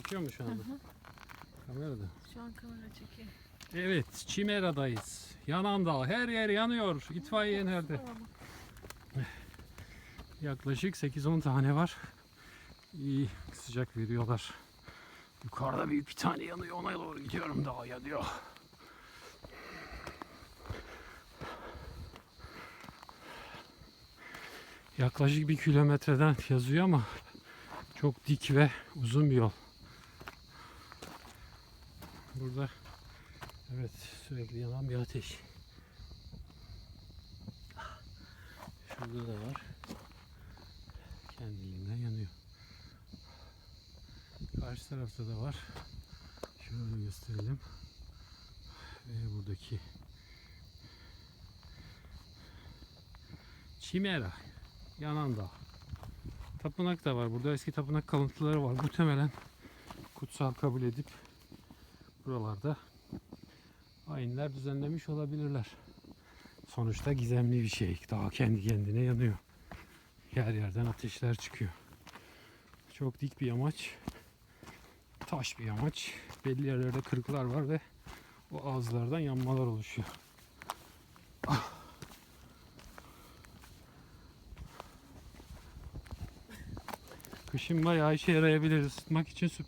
Çekiyor mu şu anda? Kamerada. Şu an kamera çekiyor. Evet, Çimera'dayız. Yanan dağ, her yer yanıyor. İtfaiye nerede? Tamam. Yaklaşık 8-10 tane var. İyi sıcak veriyorlar. Yukarıda büyük bir tane yanıyor. Ona doğru gidiyorum daha yanıyor. Yaklaşık bir kilometreden yazıyor ama çok dik ve uzun bir yol. Burada evet sürekli yanan bir ateş. Şurada da var. Kendiliğinden yanıyor. Karşı tarafta da var. Şöyle gösterelim. Ve buradaki Çimera. Yanan dağ. Tapınak da var. Burada eski tapınak kalıntıları var. Muhtemelen kutsal kabul edip buralarda ayinler düzenlemiş olabilirler. Sonuçta gizemli bir şey. Dağ kendi kendine yanıyor. Yer yerden ateşler çıkıyor. Çok dik bir yamaç. Taş bir yamaç. Belli yerlerde kırıklar var ve o ağızlardan yanmalar oluşuyor. Kışın bayağı işe yarayabilir. Isıtmak için süper.